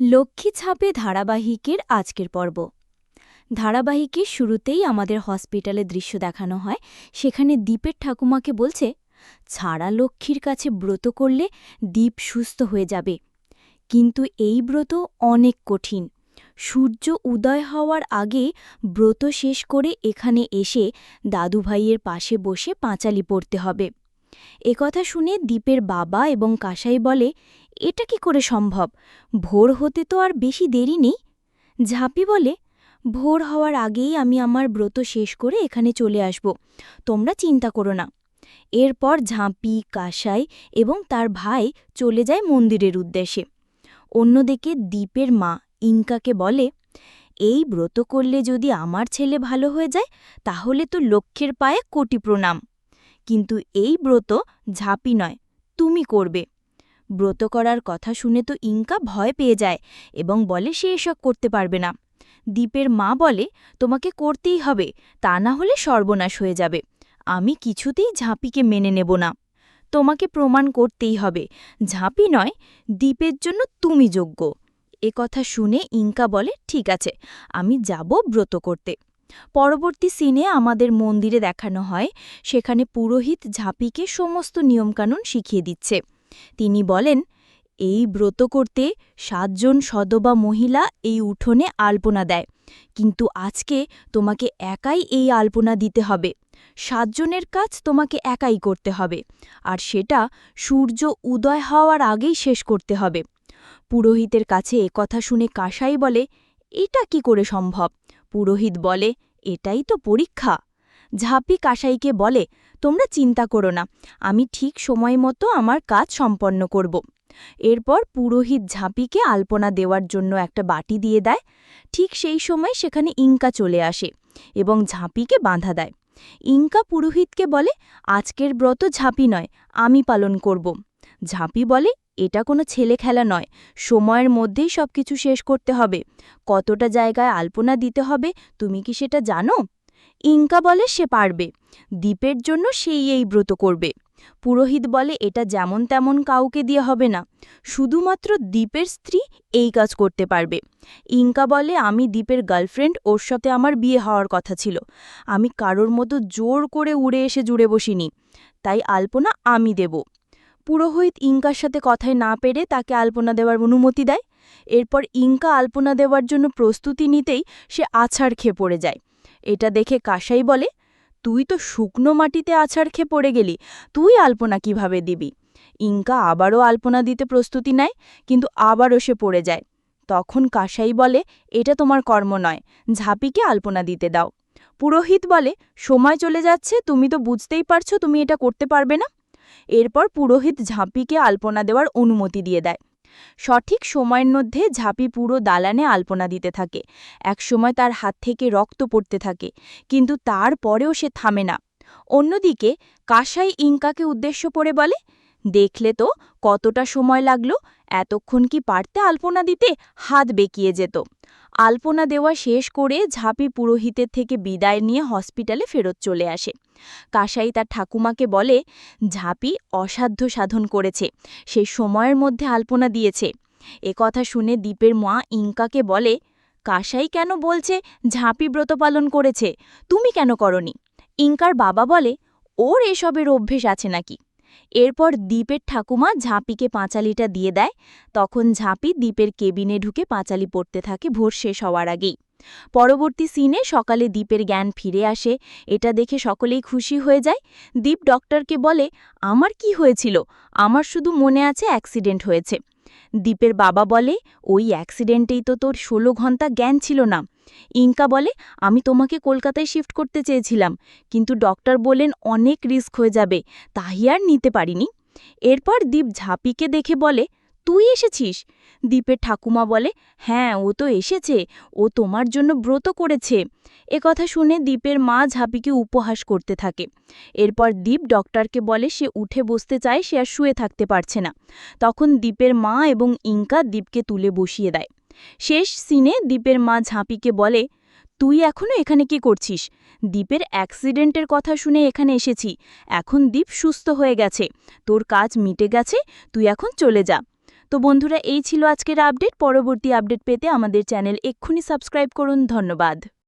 লক্ষ্মী ছাপে ধারাবাহিকের আজকের পর্ব। ধারাবাহিকের শুরুতেই আমাদের হসপিটালে দৃশ্য দেখানো হয়। সেখানে দ্বীপের ঠাকুমাকে বলছে, ছাড়া লক্ষ্মীর কাছে ব্রত করলে দ্বীপ সুস্থ হয়ে যাবে। কিন্তু এই ব্রত অনেক কঠিন। সূর্য উদয় হওয়ার আগে ব্রত শেষ করে এখানে এসে দাদুভাইয়ের পাশে বসে পাঁচালি পড়তে হবে। একথা শুনে দ্বীপের বাবা এবং কাসাই বলে, এটা কি করে সম্ভব? ভোর হতে তো আর বেশি দেরি নেই? ঝাঁপি বলে, ভোর হওয়ার আগেই আমি আমার ব্রত শেষ করে এখানে চলে আসব। তোমরা চিন্তা করো না। এরপর ঝাঁপি, কাসাই এবং তার ভাই চলে যায় মন্দিরের উদ্দেশ্যে। অন্যদিকে দ্বীপের মা ইনকাকে বলে, এই ব্রত করলে যদি আমার ছেলে ভালো হয়ে যায়, তাহলে তো লক্ষ্যের পায়ে কোটি প্রণাম। কিন্তু এই ব্রত ঝাঁপি নয়, তুমি করবে। ব্রত করার কথা শুনে তো ইনকা ভয় পেয়ে যায় এবং বলে, সে এসব করতে পারবে না। দ্বীপের মা বলে, তোমাকে করতেই হবে, তা না হলে সর্বনাশ হয়ে যাবে। আমি কিছুতেই ঝাঁপিকে মেনে নেব না। তোমাকে প্রমাণ করতেই হবে। ঝাঁপি নয় দ্বীপের জন্য তুমি যোগ্য। এ কথা শুনে ইনকা বলে, ঠিক আছে, আমি যাব ব্রত করতে। পরবর্তী সিনে আমাদের মন্দিরে দেখানো হয়, সেখানে পুরোহিত ঝাঁপিকে সমস্ত নিয়মকানুন শিখিয়ে দিচ্ছে। তিনি বলেন, এই ব্রত করতে সাতজন সদবা মহিলা এই উঠোনে আলপনা দেয়, কিন্তু আজকে তোমাকে একাই এই আলপনা দিতে হবে। সাতজনের কাজ তোমাকে একাই করতে হবে, আর সেটা সূর্য উদয় হওয়ার আগেই শেষ করতে হবে। পুরোহিতের কাছে কথা শুনে কাসাই বলে, এটা কি করে সম্ভব? পুরোহিত বলে, এটাই তো পরীক্ষা। ঝাঁপি কাসাইকে বলে, তোমরা চিন্তা করো না, আমি ঠিক সময় মতো আমার কাজ সম্পন্ন করব। এরপর পুরোহিত ঝাঁপিকে আলপনা দেওয়ার জন্য একটা বাটি দিয়ে দেয়। ঠিক সেই সময় সেখানে ইঙ্কা চলে আসে এবং ঝাঁপিকে বাঁধা দেয়। ইঙ্কা পুরোহিতকে বলে, আজকের ব্রত ঝাঁপি নয়, আমি পালন করব। ঝাঁপি বলে এটা কোনো ছেলে খেলা নয়। সময়ের মধ্যেই সব কিছু শেষ করতে হবে। কতটা জায়গায় আলপনা দিতে হবে, তুমি কি সেটা জানো? ইঙ্কা বলে সে পারবে। দ্বীপের জন্য সেই এই ব্রত করবে। পুরোহিত বলে এটা যেমন তেমন কাউকে দিয়ে হবে না। শুধুমাত্র দ্বীপের স্ত্রী এই কাজ করতে পারবে। ইঙ্কা বলে, আমি দ্বীপের গার্লফ্রেন্ড, ওর সাথে আমার বিয়ে হওয়ার কথা ছিল। আমি কারোর মতো জোর করে উড়ে এসে জুড়ে বসিনি। তাই আলপনা আমি দেব। পুরোহিত ইঙ্কার সাথে কথায় না পেরে তাকে আলপনা দেওয়ার অনুমতি দেয়। এরপর ইঙ্কা আলপনা দেওয়ার জন্য প্রস্তুতি নিতেই সে আছাড় খেয়ে পড়ে যায়। এটা দেখে কাসাই বলে, তুই তো শুকনো মাটিতে আছাড় খেয়ে পড়ে গেলি, তুই আলপনা কীভাবে দিবি? ইঙ্কা আবারও আলপনা দিতে প্রস্তুতি নেয়, কিন্তু আবারও সে পড়ে যায়। তখন কাসাই বলে, এটা তোমার কর্ম নয়, ঝাঁপিকে আলপনা দিতে দাও। পুরোহিত বলে, সময় চলে যাচ্ছে, তুমি তো বুঝতেই পারছ তুমি এটা করতে পারবে না। এরপর পুরোহিত ঝাঁপিকে আলপনা দেওয়ার অনুমতি দিয়ে দেয়। সঠিক সময়ের মধ্যে ঝাঁপি পুরো দালানে আলপনা দিতে থাকে। একসময় তার হাত থেকে রক্ত পড়তে থাকে, কিন্তু তারপরেও সে থামে না। অন্যদিকে কাসাই ইঙ্কাকে উদ্দেশ্য করে বলে, দেখলে তো কতটা সময় লাগল, এতক্ষণ কি পারতে আলপনা দিতে? হাত বেঁকিয়ে যেত। আলপনা দেওয়া শেষ করে ঝাঁপি পুরোহিতের থেকে বিদায় নিয়ে হসপিটালে ফেরত চলে আসে। কাসাই তার ঠাকুমাকে বলে, ঝাঁপি অসাধ্য সাধন করেছে। সে সময়ের মধ্যে আলপনা দিয়েছে। এ কথা শুনে দ্বীপের মা ইঙ্কাকে বলে কাসাই কেন বলছে ঝাঁপি ব্রত পালন করেছে? তুমি কেন করনি? ইঙ্কার বাবা বলে, ওর এসবের অভ্যেস আছে নাকি? এরপর দ্বীপের ঠাকুমা ঝাঁপিকে পাঁচালিটা দিয়ে দেয়। তখন ঝাঁপি দ্বীপের কেবিনে ঢুকে পাঁচালি পড়তে থাকে, ভোর শেষ হওয়ার আগেই। পরবর্তী সিনে সকালে দ্বীপের জ্ঞান ফিরে আসে, এটা দেখে সকলেই খুশি হয়ে যায়। দ্বীপ ডক্টরকে বলে, আমার কি হয়েছিল? আমার শুধু মনে আছে অ্যাক্সিডেন্ট হয়েছে। দ্বীপের বাবা বলে, ওই অ্যাক্সিডেন্টেই তো তোর ষোলো ঘণ্টা জ্ঞান ছিল না। ইঙ্কা বলে, আমি তোমাকে কলকাতায় শিফট করতে চেয়েছিলাম, কিন্তু ডক্টর বলেন অনেক রিস্ক হয়ে যাবে, তাই আর নিতে পারিনি। এরপর দীপ ঝাঁপিকে দেখে বলে তুই এসেছিস? দ্বীপের ঠাকুমা বলে হ্যাঁ ও তো এসেছে। ও তোমার জন্য ব্রত করেছে। এ কথা শুনে দ্বীপের মা ঝাঁপিকে উপহাস করতে থাকে। এরপর দ্বীপ ডক্টরকে বলে, সে উঠে বসতে চায়, সে আর শুয়ে থাকতে পারছে না। তখন দ্বীপের মা এবং ইঙ্কা দ্বীপকে তুলে বসিয়ে দেয়। শেষ সিনে দ্বীপের মা ঝাঁপিকে বলে, তুই এখনও এখানে কি করছিস? দ্বীপের অ্যাক্সিডেন্টের কথা শুনে এখানে এসেছি। এখন দ্বীপ সুস্থ হয়ে গেছে। তোর কাজ মিটে গেছে। তুই এখন চলে যা। তো বন্ধুরা, এই ছিল আজকের আপডেট। পরবর্তী আপডেট পেতে আমাদের চ্যানেল এক্ষুনি সাবস্ক্রাইব করুন। ধন্যবাদ।